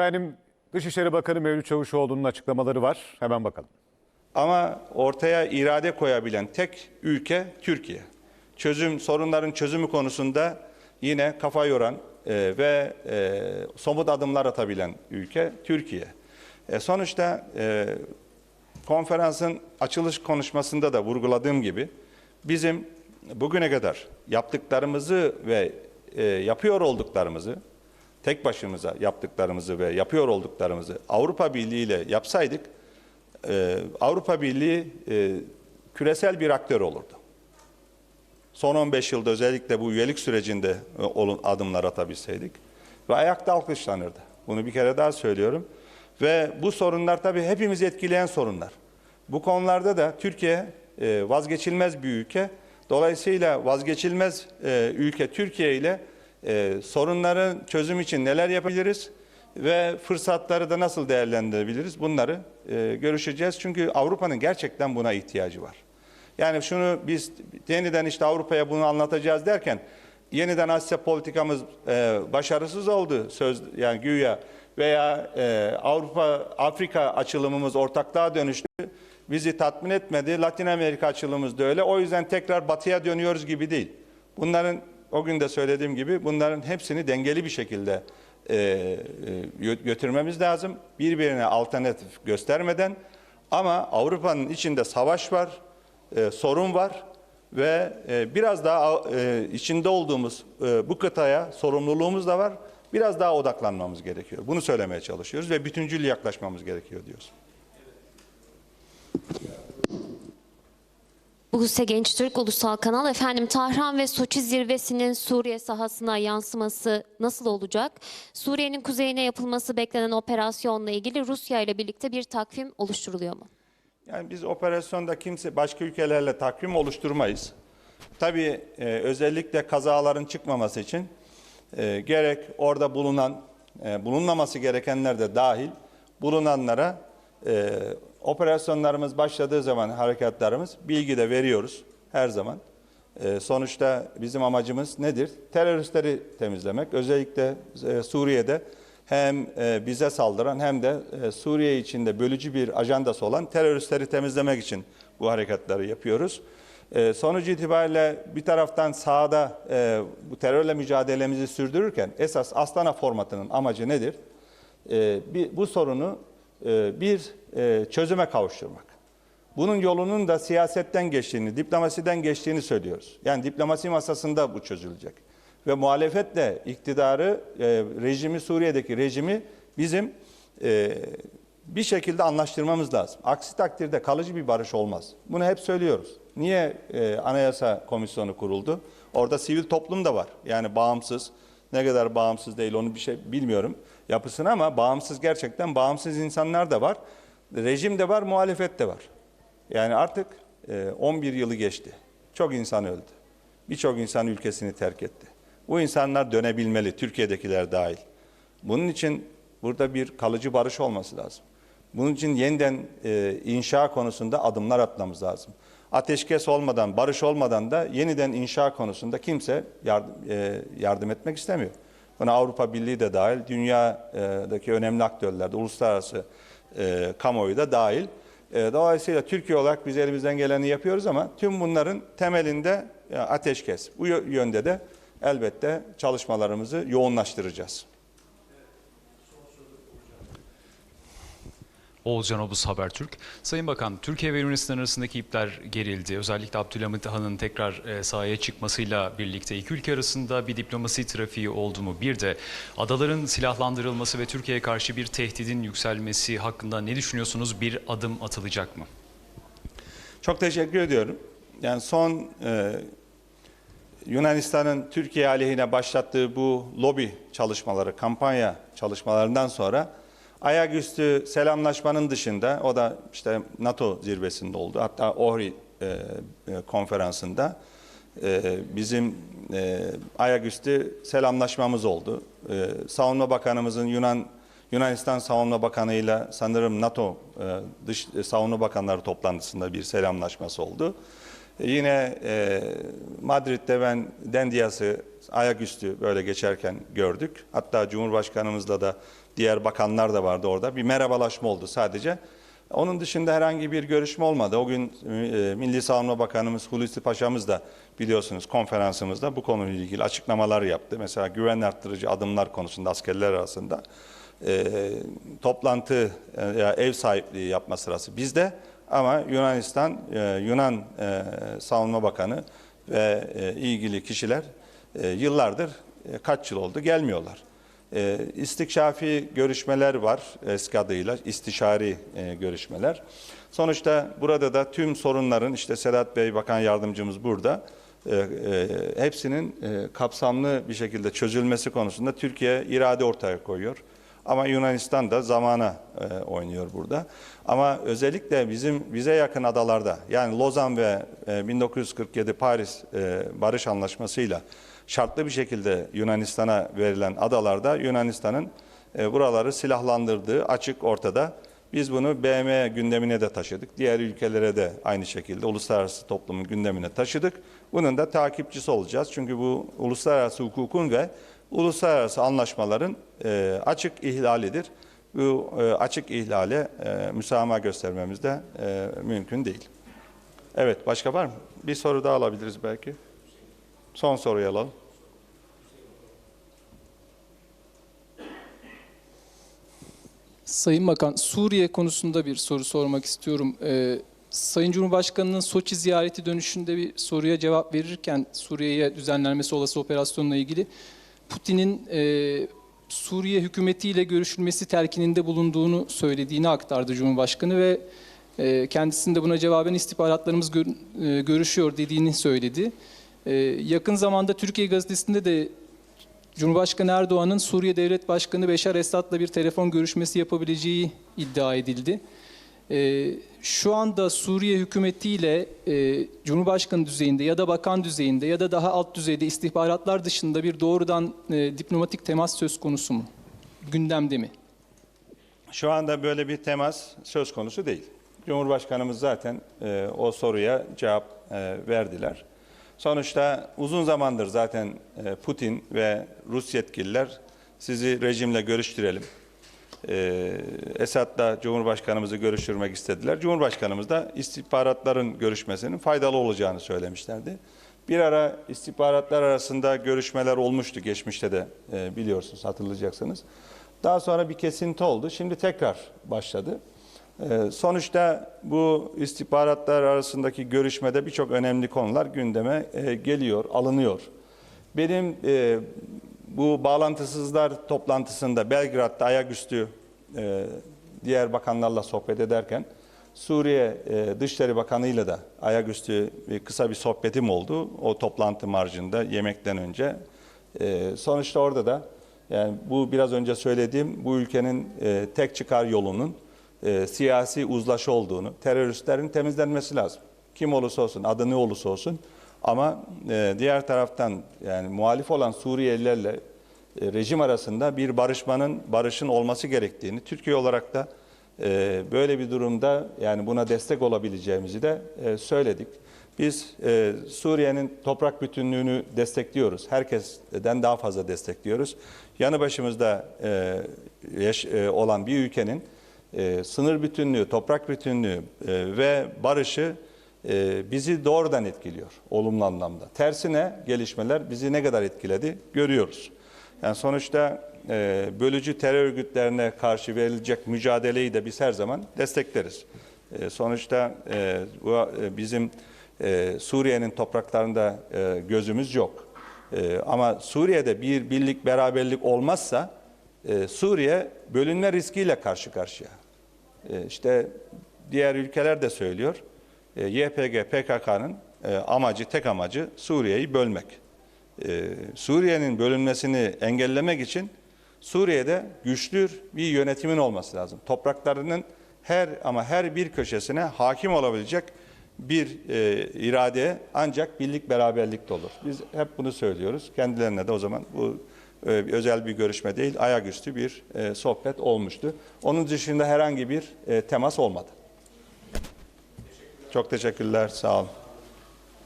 Efendim Dışişleri Bakanı Mevlüt Çavuşoğlu'nun açıklamaları var. Hemen bakalım. Ama ortaya irade koyabilen tek ülke Türkiye. Çözüm sorunların çözümü konusunda yine kafa yoran e, ve e, somut adımlar atabilen ülke Türkiye. E, sonuçta e, konferansın açılış konuşmasında da vurguladığım gibi bizim bugüne kadar yaptıklarımızı ve e, yapıyor olduklarımızı tek başımıza yaptıklarımızı ve yapıyor olduklarımızı Avrupa Birliği ile yapsaydık e, Avrupa Birliği e, küresel bir aktör olurdu. Son 15 yılda özellikle bu üyelik sürecinde e, adımlar atabilseydik ve ayakta alkışlanırdı. Bunu bir kere daha söylüyorum. Ve bu sorunlar tabii hepimizi etkileyen sorunlar. Bu konularda da Türkiye e, vazgeçilmez bir ülke. Dolayısıyla vazgeçilmez e, ülke Türkiye ile e, sorunların çözüm için neler yapabiliriz ve fırsatları da nasıl değerlendirebiliriz bunları e, görüşeceğiz. Çünkü Avrupa'nın gerçekten buna ihtiyacı var. Yani şunu biz yeniden işte Avrupa'ya bunu anlatacağız derken yeniden Asya politikamız e, başarısız oldu söz yani güya veya e, Avrupa Afrika açılımımız ortaklığa dönüştü. Bizi tatmin etmedi. Latin Amerika açılımımız da öyle. O yüzden tekrar batıya dönüyoruz gibi değil. Bunların o gün de söylediğim gibi bunların hepsini dengeli bir şekilde e, e, gö- götürmemiz lazım. Birbirine alternatif göstermeden ama Avrupa'nın içinde savaş var, e, sorun var ve e, biraz daha e, içinde olduğumuz e, bu kıtaya sorumluluğumuz da var. Biraz daha odaklanmamız gerekiyor. Bunu söylemeye çalışıyoruz ve bütüncül yaklaşmamız gerekiyor diyoruz. Buse Genç Türk Ulusal Kanal efendim Tahran ve Soçi zirvesinin Suriye sahasına yansıması nasıl olacak? Suriye'nin kuzeyine yapılması beklenen operasyonla ilgili Rusya ile birlikte bir takvim oluşturuluyor mu? Yani biz operasyonda kimse başka ülkelerle takvim oluşturmayız. Tabii e, özellikle kazaların çıkmaması için e, gerek orada bulunan, e, bulunmaması gerekenler de dahil bulunanlara e, operasyonlarımız başladığı zaman harekatlarımız bilgi de veriyoruz her zaman. E, sonuçta bizim amacımız nedir? Teröristleri temizlemek. Özellikle e, Suriye'de hem e, bize saldıran hem de e, Suriye içinde bölücü bir ajandası olan teröristleri temizlemek için bu harekatları yapıyoruz. E, sonuç itibariyle bir taraftan sahada e, bu terörle mücadelemizi sürdürürken esas Astana formatının amacı nedir? E, bir, bu sorunu bir e, çözüme kavuşturmak. Bunun yolunun da siyasetten geçtiğini, diplomasiden geçtiğini söylüyoruz. Yani diplomasi masasında bu çözülecek. Ve muhalefetle iktidarı, e, rejimi, Suriye'deki rejimi bizim e, bir şekilde anlaştırmamız lazım. Aksi takdirde kalıcı bir barış olmaz. Bunu hep söylüyoruz. Niye e, Anayasa Komisyonu kuruldu? Orada sivil toplum da var. Yani bağımsız, ne kadar bağımsız değil onu bir şey bilmiyorum yapısını ama bağımsız gerçekten bağımsız insanlar da var. Rejim de var, muhalefet de var. Yani artık e, 11 yılı geçti. Çok insan öldü. Birçok insan ülkesini terk etti. Bu insanlar dönebilmeli, Türkiye'dekiler dahil. Bunun için burada bir kalıcı barış olması lazım. Bunun için yeniden e, inşa konusunda adımlar atmamız lazım. Ateşkes olmadan, barış olmadan da yeniden inşa konusunda kimse yardım, e, yardım etmek istemiyor. Buna Avrupa Birliği de dahil, dünyadaki önemli aktörler de, uluslararası e, kamuoyu da dahil. E, dolayısıyla Türkiye olarak biz elimizden geleni yapıyoruz ama tüm bunların temelinde e, ateşkes. Bu yö- yönde de elbette çalışmalarımızı yoğunlaştıracağız. Oğuzcan Obuz Habertürk. Sayın Bakan, Türkiye ve Yunanistan arasındaki ipler gerildi. Özellikle Abdülhamit Han'ın tekrar e, sahaya çıkmasıyla birlikte iki ülke arasında bir diplomasi trafiği oldu mu? Bir de adaların silahlandırılması ve Türkiye'ye karşı bir tehdidin yükselmesi hakkında ne düşünüyorsunuz? Bir adım atılacak mı? Çok teşekkür ediyorum. Yani son e, Yunanistan'ın Türkiye aleyhine başlattığı bu lobi çalışmaları, kampanya çalışmalarından sonra ayaküstü selamlaşmanın dışında o da işte NATO zirvesinde oldu. Hatta Ohri e, e, konferansında e, bizim e, ayaküstü selamlaşmamız oldu. E, Savunma Bakanımızın Yunan Yunanistan Savunma Bakanı ile sanırım NATO e, dış e, Savunma Bakanları toplantısında bir selamlaşması oldu. E, Yine e, Madrid'de ben Dendias'ı ayaküstü böyle geçerken gördük. Hatta Cumhurbaşkanımızla da Diğer bakanlar da vardı orada. Bir merhabalaşma oldu sadece. Onun dışında herhangi bir görüşme olmadı. O gün e, Milli Savunma Bakanımız Hulusi Paşa'mız da biliyorsunuz konferansımızda bu konuyla ilgili açıklamalar yaptı. Mesela güven arttırıcı adımlar konusunda askerler arasında e, toplantı e, ev sahipliği yapma sırası bizde. Ama Yunanistan, e, Yunan e, Savunma Bakanı ve e, ilgili kişiler e, yıllardır e, kaç yıl oldu gelmiyorlar. E, istikşafi görüşmeler var eski adıyla istişari e, görüşmeler. Sonuçta burada da tüm sorunların işte Sedat Bey Bakan Yardımcımız burada e, e, hepsinin kapsamlı bir şekilde çözülmesi konusunda Türkiye irade ortaya koyuyor. Ama Yunanistan da zamana e, oynuyor burada. Ama özellikle bizim bize yakın adalarda yani Lozan ve e, 1947 Paris e, Barış Anlaşması'yla şartlı bir şekilde Yunanistan'a verilen adalarda Yunanistan'ın e, buraları silahlandırdığı açık ortada. Biz bunu BM gündemine de taşıdık. Diğer ülkelere de aynı şekilde uluslararası toplumun gündemine taşıdık. Bunun da takipçisi olacağız. Çünkü bu uluslararası hukukun ve uluslararası anlaşmaların e, açık ihlalidir. Bu e, açık ihlale e, müsamaha göstermemiz de e, mümkün değil. Evet, başka var mı? Bir soru daha alabiliriz belki. Son soruyu alalım. Sayın Bakan, Suriye konusunda bir soru sormak istiyorum. Ee, Sayın Cumhurbaşkanı'nın Soçi ziyareti dönüşünde bir soruya cevap verirken Suriye'ye düzenlenmesi olası operasyonla ilgili Putin'in e, Suriye hükümetiyle görüşülmesi telkininde bulunduğunu söylediğini aktardı Cumhurbaşkanı ve e, kendisinde buna cevaben istihbaratlarımız gör- e, görüşüyor dediğini söyledi. E, yakın zamanda Türkiye Gazetesi'nde de Cumhurbaşkanı Erdoğan'ın Suriye Devlet Başkanı Beşar Esad'la bir telefon görüşmesi yapabileceği iddia edildi. Ee, şu anda Suriye hükümetiyle e, Cumhurbaşkanı düzeyinde ya da bakan düzeyinde ya da daha alt düzeyde istihbaratlar dışında bir doğrudan e, diplomatik temas söz konusu mu? Gündemde mi? Şu anda böyle bir temas söz konusu değil. Cumhurbaşkanımız zaten e, o soruya cevap e, verdiler. Sonuçta uzun zamandır zaten e, Putin ve Rus yetkililer sizi rejimle görüştürelim. E, Esad'la Cumhurbaşkanımızı görüştürmek istediler. Cumhurbaşkanımız da istihbaratların görüşmesinin faydalı olacağını söylemişlerdi. Bir ara istihbaratlar arasında görüşmeler olmuştu geçmişte de e, biliyorsunuz hatırlayacaksınız. Daha sonra bir kesinti oldu. Şimdi tekrar başladı. Ee, Sonuçta bu istihbaratlar arasındaki görüşmede birçok önemli konular gündeme e, geliyor, alınıyor. Benim e, bu bağlantısızlar toplantısında Belgrad'da ayaküstü e, diğer bakanlarla sohbet ederken Suriye e, Dışişleri Bakanı'yla da ayaküstü bir kısa bir sohbetim oldu. O toplantı marjında yemekten önce. E, sonuçta orada da yani bu biraz önce söylediğim bu ülkenin e, tek çıkar yolunun e, siyasi uzlaşı olduğunu, teröristlerin temizlenmesi lazım. Kim olursa olsun, adı ne olursa olsun. Ama e, diğer taraftan yani muhalif olan Suriyelilerle e, rejim arasında bir barışmanın, barışın olması gerektiğini, Türkiye olarak da e, böyle bir durumda yani buna destek olabileceğimizi de e, söyledik. Biz e, Suriye'nin toprak bütünlüğünü destekliyoruz. Herkesten daha fazla destekliyoruz. Yanı başımızda e, yaş- e, olan bir ülkenin e, sınır bütünlüğü, toprak bütünlüğü e, ve barışı bizi doğrudan etkiliyor olumlu anlamda. Tersine gelişmeler bizi ne kadar etkiledi görüyoruz. Yani sonuçta e, bölücü terör örgütlerine karşı verilecek mücadeleyi de biz her zaman destekleriz. E, sonuçta e, bu e, bizim e, Suriye'nin topraklarında e, gözümüz yok. E, ama Suriye'de bir birlik beraberlik olmazsa e, Suriye bölünme riskiyle karşı karşıya. E, işte diğer ülkeler de söylüyor. E, YPG PKK'nın e, amacı tek amacı Suriye'yi bölmek. E, Suriye'nin bölünmesini engellemek için Suriye'de güçlü bir yönetimin olması lazım. Topraklarının her ama her bir köşesine hakim olabilecek bir e, irade ancak birlik beraberlikte olur. Biz hep bunu söylüyoruz. Kendilerine de o zaman bu e, özel bir görüşme değil, ayaküstü bir e, sohbet olmuştu. Onun dışında herhangi bir e, temas olmadı. Çok teşekkürler, sağ olun.